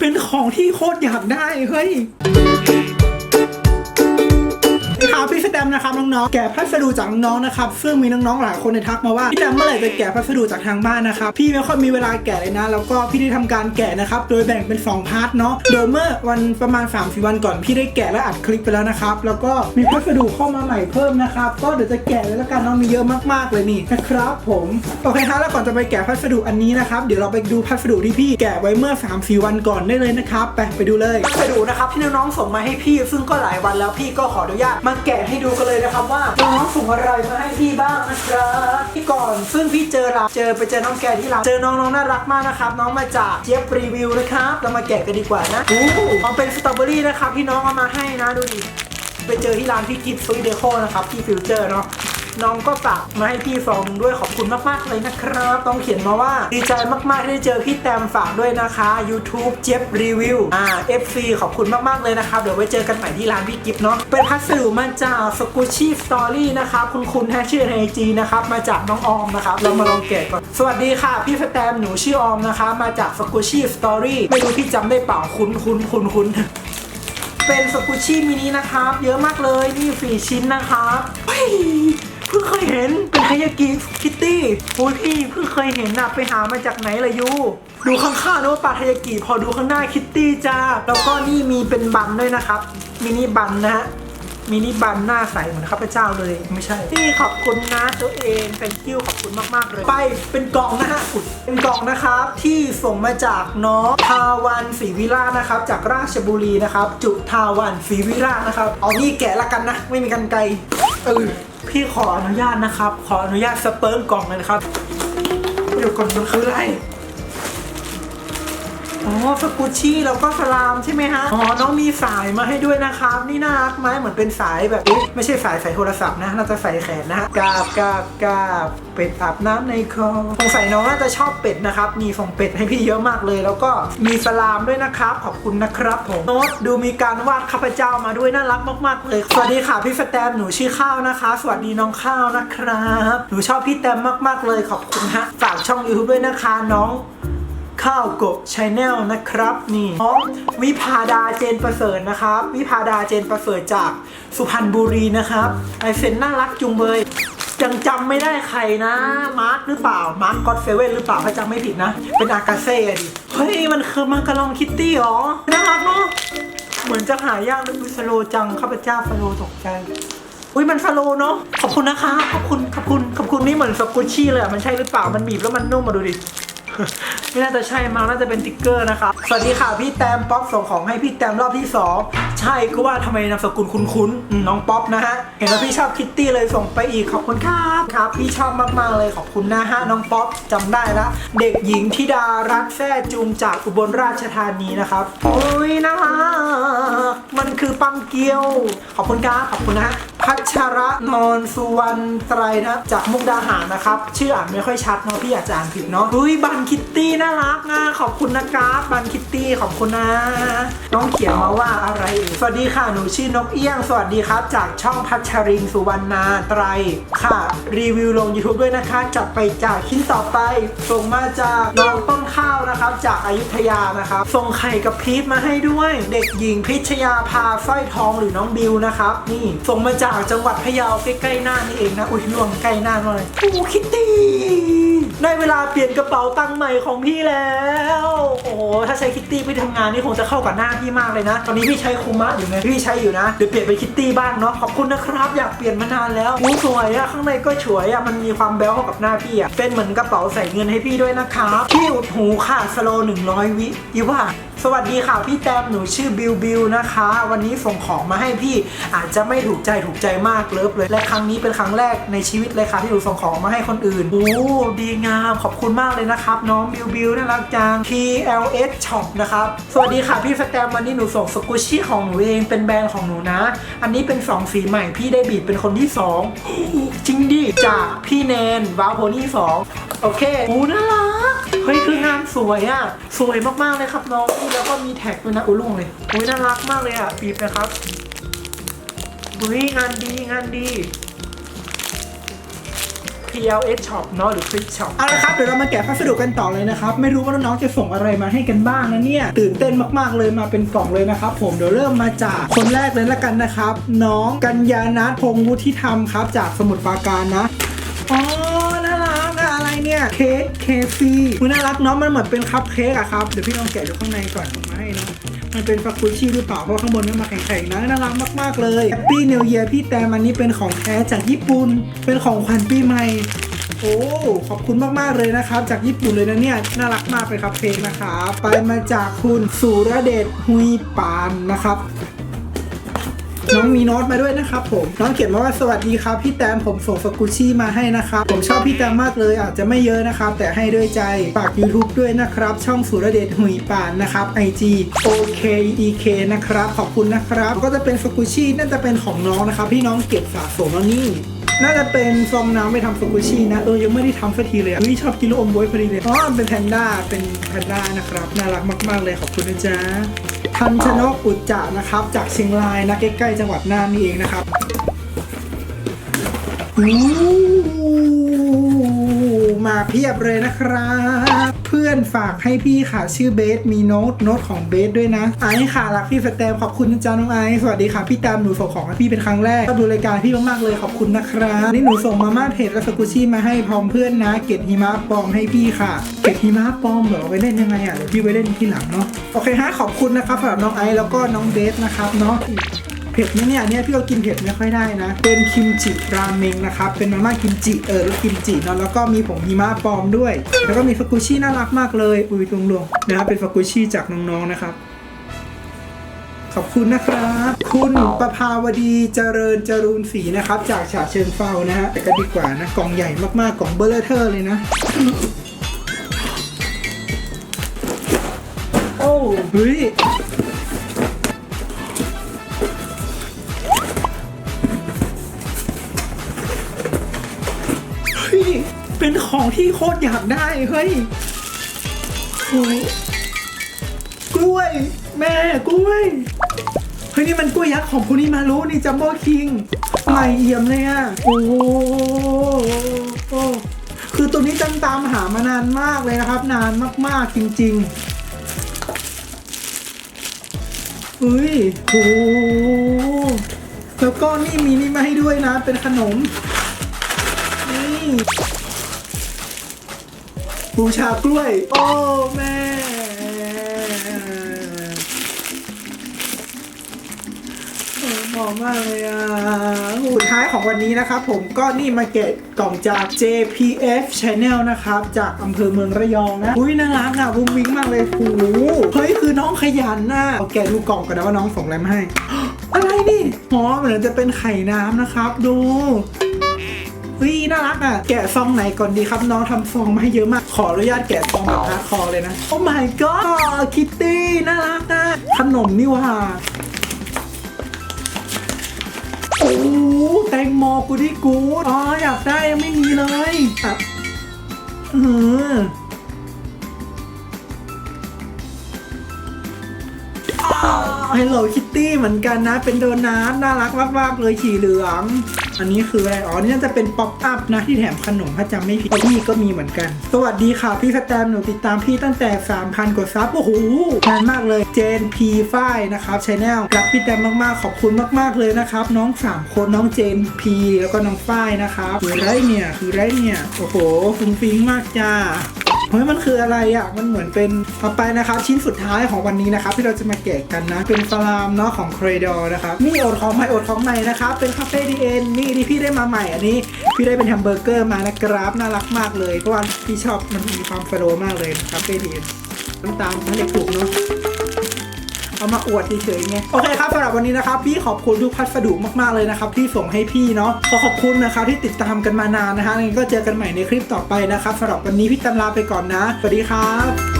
เป็นของที่โคตรอยากได้เฮ้ย ครับพี่สแตมนะครับน้องๆ แกะพัสดุจากน้องๆนะครับ ซึ่งมีน้องๆหลายคนในทักมาว่าพี่แตมเมื่อไหร่จะแกะพัสดุจากทางบ้านนะครับ พี่ไม่ค่อยมีเวลาแกะเลยนะ แล้วก็พี่ได้ทำการแกะนะครับ โดยแบ่งเป็น 2 พาร์ทเนาะ โดยเมื่อวันประมาณ3 4วันก่อนพี่ได้แกะและอัดคลิปไปแล้วนะครับ แล้วก็มีพัสดุเข้ามาใหม่เพิ่มนะครับ ก็เดี๋ยวจะแกะเลยแล้วกันน้องมีเยอะมากๆเลยนี่นะครับผม โอเคครับแล้วก่อนจะไปแกะพัสดุอันนี้นะครับ เดี๋ยวเราไปดูพัสดุที่พี่แกะไว้เมื่อ3 4วันก่อนได้เลยนะครับ ไปไปดูเลย พัสดุนะครับที่น้องๆส่งมาให้พี่ ซึ่งก็หลายวันแล้วพี่ก็ขออนุญาตมาแกะให้ดูกันเลยนะครับว่าน้องๆส่งอะไรมาให้พี่บ้างนะครับพี่ก่อนซึ่งพี่เจอร้านเจอไปเจอน้องแกะที่ร้านเจอน้องๆน่ารักมากนะครับน้องมาจากเจี๊ยบรีวิวนะครับเรามาแกะกันดีกว่านะอู้เอาเป็นสตรอเบอรี่นะครับที่น้องเอามาให้นะดูดิไปเจอที่ร้านพี่กิฟต์ซุยเดโคนะครับที่ฟิวเจอร์เนาะ น้องก็ฝากมาให้พี่ซองด้วยขอบคุณมากๆเลยนะครับ ต้องเขียนมาว่าดีใจมากๆที่ได้เจอพี่แตมฝากด้วยนะคะ YouTube เจ็บรีวิวอ่า FC ขอบคุณมากๆเลยนะครับเดี๋ยวไว้เจอกันใหม่ที่ร้านพี่กิฟต์เนาะเป็นพัสดุมาจากสกูชี่สตอรี่นะครับคุณคุณแฮชชื่อในไอจีนะครับมาจากน้องออมนะครับเรามาลองแกะก่อนสวัสดีค่ะ พี่สแตมหนูชื่อออมนะคะ มาจากสกูชี่สตอรี่ไม่รู้พี่จำได้เปล่าคุ้นคุ้นคุ้นคุ้นเป็นสกุชชี่มินินะครับ เยอะมากเลยนี่สี่ชิ้นนะครับ เพิ่งเคยเห็นเป็นไฮยากิคิตตี้โอ้ยพี่เพิ่งเคยเห็นนะไปหามาจากไหนล่ะยูดูข้างๆนะว่าปลาไฮยากิพอดูข้างหน้าคิตตี้จ้าแล้วก็นี่มีเป็นบันด้วยนะครับมินิบันนะฮะมินิบันหน้าใสเหมือนข้าพเจ้าเลยไม่ใช่พี่ขอบคุณนะตัวเองเป็นคิวขอบคุณมากๆเลย ไปเป็นกล่องนะฮะอุ๊ยเป็นกล่องนะครับที่ส่งมาจากน้องทาวันศรีวิรานะครับ จากราชบุรีนะครับ จุทาวันศรีวิรานะครับ เอานี่แกะละกันนะ ไม่มีกันไกลเออ พี่ขออนุญาตนะครับ ขออนุญาตสเปิร์มกล่องเลยนะครับเดี๋ยวก่อนมันคืออะไร อ๋อสกุชชี่แล้วก็สลามใช่ไหมฮะ อ๋อ น้องมีสายมาให้ด้วยนะครับ นี่น่ารักไหมเหมือนเป็นสายแบบเอ๊ะไม่ใช่สายใส่โทรศัพท์นะน่าจะใส่แขนนะฮะกาบกาบกาบเป็ดอาบน้ำในคลองสงสัยน้องน่าจะชอบเป็ดนะครับ มีส่งเป็ดให้พี่เยอะมากเลย แล้วก็มีสลามด้วยนะครับ ขอบคุณนะครับผมโน้ตดูมีการวาดข้าพเจ้ามาด้วยน่ารักมากๆเลย สวัสดีค่ะพี่สแตมหนูชื่อข้าวนะคะ สวัสดีน้องข้าวนะครับ หนูชอบพี่แตมมากๆเลยขอบคุณฮะฝากช่อง YouTube ด้วยนะคะน้อง ข้าวกบชาแนลนะครับ นี่น้องวิพาดาเจนประเสริฐนะครับ วิพาดาเจนประเสริฐจากสุพรรณบุรีนะครับไอเซนน่ารักจุงเบยยังจำไม่ได้ใครนะ มาร์คหรือเปล่า มาร์คก็อดเซเว่นหรือเปล่าถ้าจำไม่ผิดนะ เป็นอากาเซ่อดิ เฮ้ย มันคือมังกรลองคิตตี้หรอ น่ารักเนาะ เหมือนจะหายากเลยอุ๊ยสโลจัง ข้าพเจ้าสโลตกใจ อุ้ยมันสโลเนาะ ขอบคุณนะคะ ขอบคุณ ขอบคุณ ขอบคุณนี่เหมือนสกุชชี่เลยมันใช่หรือเปล่า มันบีบแล้วมันนุ่มมาดูดิ ไม่น่าจะใช่มั้งน่าจะเป็นติ๊กเกอร์นะครับ สวัสดีค่ะพี่แตมป๊อปส่งของให้พี่แตมรอบที่ 2 ใช่ก็ว่าทำไมนามสกุลคุ้นๆอืมน้องป๊อปนะฮะ เห็นว่าพี่ชอบคิตตี้เลยส่งไปอีกขอบคุณครับครับ พี่ชอบมากๆเลยขอบคุณนะฮะน้องป๊อปจำได้ละเด็กหญิงธิดารัตน์แท้จูงจากอุบลราชธานีนะครับโอ้ยน่ารักมันคือปังเกียว ขอบคุณครับขอบคุณนะฮะ พัชระนนสุวรรณไตรนะจากมุกดาหารนะครับ ชื่ออ่านไม่ค่อยชัดเนาะพี่อาจจะอ่านผิดเนาะอุ้ยบันคิตตี้น่ารักนะขอบคุณนะครับบันคิตตี้ขอบคุณนะ น้องเขียนมาว่าอะไรเอ่ยสวัสดีค่ะหนูชื่อนกเอี้ยง สวัสดีครับ จากช่องพัชรินสุวรรณาไตรค่ะ รีวิวลง YouTube ด้วยนะคะจัดไปจากชิ้นต่อไปส่งมาจากน้องต้นข้าวนะครับ จากอายุทยานะครับส่งไข่กับพีชมาให้ด้วย เด็กหญิงพิชยาพาสร้อยทองหรือน้องบิวนะครับนี่ส่งมาจากจังหวัดพะเยาใกล้ๆหน้านี่เองนะ อุ้ยล่วงใกล้หน้าหน่อยโอ้คิตตี้ได้เวลาเปลี่ยนกระเป๋าตังค์ใหม่ของพี่แล้ว โอ้โหถ้าใช้คิตตี้ไปทำงานนี่คงจะเข้ากับหน้าพี่มากเลยนะ ตอนนี้พี่ใช้คูมะอยู่ไงพี่ใช้อยู่นะเดี๋ยวเปลี่ยนเป็นคิตตี้บ้างเนาะขอบคุณนะครับอยากเปลี่ยนมานานแล้วอู้สวยอะข้างในก็ฉวยอะมันมีความแบ๊วเข้ากับหน้าพี่อะเป็นเหมือนกระเป๋าใส่เงินให้พี่ด้วยนะครับพี่อุดหูค่ะสโล100วิอีว่า สวัสดีค่ะพี่แตมหนูชื่อบิวบิวนะคะ วันนี้ส่งของมาให้พี่อาจจะไม่ถูกใจถูกใจมากเลิฟเลย และครั้งนี้เป็นครั้งแรกในชีวิตเลยค่ะที่หนูส่งของมาให้คนอื่นโอ้ดีงามขอบคุณมากเลยนะครับ น้องบิวบิวน่ารักจัง PLS Shop นะครับสวัสดีค่ะพี่สแตมวันนี้หนูส่งสกุชชี่ของหนูเองเป็นแบรนด์ของหนูนะ อันนี้เป็นสองสีใหม่พี่ได้บีบเป็นคนที่สองจริงดิจากพี่แนนว้าวโพนี่สองโอเคโอ้น่ารัก ฮ้ยคืองานสวยอะ่ะ สวยมากๆเลยครับน้องนี่แล้วก็มีแท็กด้วยนะอุ้ยลุงเลยอุ้ยน่ารักมากเลยอะ่ะปีบนะครับอุ้ยงานดีงานดี PLS Shop เนาะหรือ Click Shop เอาละครับ เดี๋ยวเรามาแกะพัสดุกันต่อเลยนะครับ ไม่รู้ว่าน้องๆจะส่งอะไรมาให้กันบ้างนะเนี่ย ตื่นเต้นมากๆเลยมาเป็นกล่องเลยนะครับ ผมเดี๋ยวเริ่มมาจากคนแรกเลยละกันนะครับ น้องกัญญานัทพงษ์วุฒิธรรมครับ จากสมุทรปราการนะอ๋อ เนี่ยเค้กเคฟีมันน่ารักเนาะมันเหมือนเป็นคัพเค้กอะครับเดี๋ยวพี่ลองแกะดูข้างในก่อนมาให้เนาะมันเป็นฟักกุชี่หรือเปล่าเพราะข้างบนมันมาแข็งๆนะน่ารักมากๆเลย h a p p ี New Year พี่แตมอันนี้เป็นของแท้จากญี่ปุ่นเป็นของขวัญปีใหม่โอ้ขอบคุณมากๆเลยนะครับ จากญี่ปุ่นเลยนะเนี่ยน่ารักมากเลยครับเพลงนะครับไปมาจากคุณสุรเดชฮุยปานนะครับ น้องมีโน้ตมาด้วยนะครับผม น้องเขียนมาว่าสวัสดีครับ พี่แตมผมส่งสกุชชี่มาให้นะครับ ผมชอบพี่แตมมากเลยอาจจะไม่เยอะนะครับ แต่ให้ด้วยใจฝาก YouTube ด้วยนะครับ ช่องสุรเดชหุยปานนะครับ IG OKEK นะครับ ขอบคุณนะครับ ก็จะเป็นสกุชชี่น่าจะเป็นของน้องนะครับที่น้องเก็บสะสมแล้วนี่น่าจะเป็นฟองน้ำไปทำสกุชชี่นะเออยังไม่ได้ทำสักทีเลยอะชอบกินลูกอมบ๊วยพอดีเลยอ๋อเป็นแพนด้าเป็นแพนด้านะครับ น่ารักมาก ๆ เลยขอบคุณนะจ๊ะ ทันชนกอุจจะนะครับ จากเชียงรายนะใกล้ๆจังหวัดน่านนี่เองนะครับอู้ มาเพียบเลยนะครับ เพื่อนฝากให้พี่ค่ะชื่อเบสมีโน้ตโน้ตของเบสด้วยนะไอซ์ค่ะรักพี่สแตมขอบคุณจ๊ะน้องไอซ์สวัสดีค่ะพี่ตามหนูส่งของให้พี่เป็นครั้งแรกก็ดูรายการพี่มากๆเลยขอบคุณนะครับนี่หนูส่งมาม่าเผ็ดและสกุชี่มาให้พร้อมเพื่อนนะ เกตหิมะปลอมให้พี่ค่ะ เกตหิมะปลอมเหรอไปเล่นยังไงอะเดี๋ยวพี่ไปเล่นที่หลังเนาะโอเคฮะขอบคุณนะครับสำหรับน้องไอซ์แล้วก็น้องเบสนะครับเนาะ ผ็ดไหมเนี่ยเนี่ยพี่ก็กินเผ็ดไม่ค่อยได้นะ เป็นคิมจิราเมงนะครับ เป็นมาม่ากิมจิเออแล้วกิมจิเนาะแล้วก็มีผงหิมะปลอมด้วย แล้วก็มีฟากุชี่น่ารักมากเลย อุ้ยตรงลงๆนะครับเป็นฟากุชี่จากน้องๆนะครับขอบคุณนะครับ คุณประภาวดีเจริญจรูนศรีนะครับ จากฉะเชิงเฟานะฮะแต่ก็ดีกว่านะกล่องใหญ่มากๆกล่องเบลเลอร์เทอร์เลยนะ โอ้เฮ้ย เป็นของที่โคตรอยากได้ เฮ้ยโอ้ยกล้วย แม่กล้วย เฮ้ยนี่มันกล้วยยักษ์ของคุณนี่มารู้นี่จัมโบ้คิงใหม่เอี่ยมเลยอะ โอ้โหคือตัวนี้จังตามหามานานมากเลยนะครับ นานมากๆจริงๆเฮ้ยโอ้โหแล้วก็นี่มีนี่มาให้ด้วยนะ เป็นขนมนี่ บูชากล้วย โอ้ แม่ หอมมากเลยอะสุดท้ายของวันนี้นะครับผมก็นี่มาเกะกล่องจาก JPF Channel นะครับ จากอำเภอเมืองระยองนะ อุ้ยน่ารักอะวุ้งวิ้งมากเลยโอ้โหเฮ้ย คือน้องขยันน่ะเอาแกะดูกล่องกันนะว่าน้องส่งอะไรมาให้ อะไรนี่อ๋อเหมือนจะเป็นไข่น้ำนะครับ ดู เฮ้ยน่ารักอะ แกะซองไหนก่อนดีครับน้องทำซองมาให้เยอะมาก ขออนุญาตแกะซองแบบฮาร์ดคอร์เลยนะ โอ้ my god คิตตี้น่ารักอะขนมนี่ว่าโอ้แตงโมกูดี้กูดอ๋ออยากได้ยังไม่มีเลยอะเออฮัลโหลคิตตี้เหมือนกันนะ เป็นโดนัทน่ารักมาก ๆ เลยสีเหลือง อันนี้คืออะไร อ๋อ นี่น่าจะเป็นป๊อปอัพนะที่แถมขนมถ้าจำไม่ผิดพี่ก็มีเหมือนกัน สวัสดีค่ะพี่สแตมหนูติดตามพี่ตั้งแต่ 3,000 กว่าซับ โอ้โหนานมากเลยเจนพีฝ้ายนะครับชแนลรักพี่แตมมากๆ ขอบคุณมากๆเลยนะครับ น้อง 3 คนน้องเจนพีแล้วก็น้องฝ้ายนะครับคือไรเนี่ยคือไรเนี่ย โอ้โหฟุ้งฟิ้งมากจ้า เฮ้ยมันคืออะไรอะ มันเหมือนเป็นต่อไปนะครับชิ้นสุดท้ายของวันนี้นะครับที่เราจะมาแกะกันนะ เป็นสลามเนาะของเครดอนะครับนี่อดของใหม่อดของใหม่นะครับ เป็นคาเฟ่ดีเอ็นนี่ที่พี่ได้มาใหม่อันนี้ พี่ได้เป็นแฮมเบอร์เกอร์มานะครับน่ารักมากเลยเพราะว่าพี่ชอบมันมีความสโลมากเลยคาเฟ่ดีเอ็นน้ำตาลไม่ได้ปลูกเนาะ เอามาอวดเฉยๆไงโอเคครับสำหรับวันนี้นะครับพี่ขอบคุณทุกพัสดุมากๆเลยนะครับที่ส่งให้พี่เนาะขอขอบคุณนะครับที่ติดตามกันมานานนะฮะงั้นก็เจอกันใหม่ในคลิปต่อไปนะครับสำหรับวันนี้พี่ตำลาไปก่อนนะสวัสดีครับ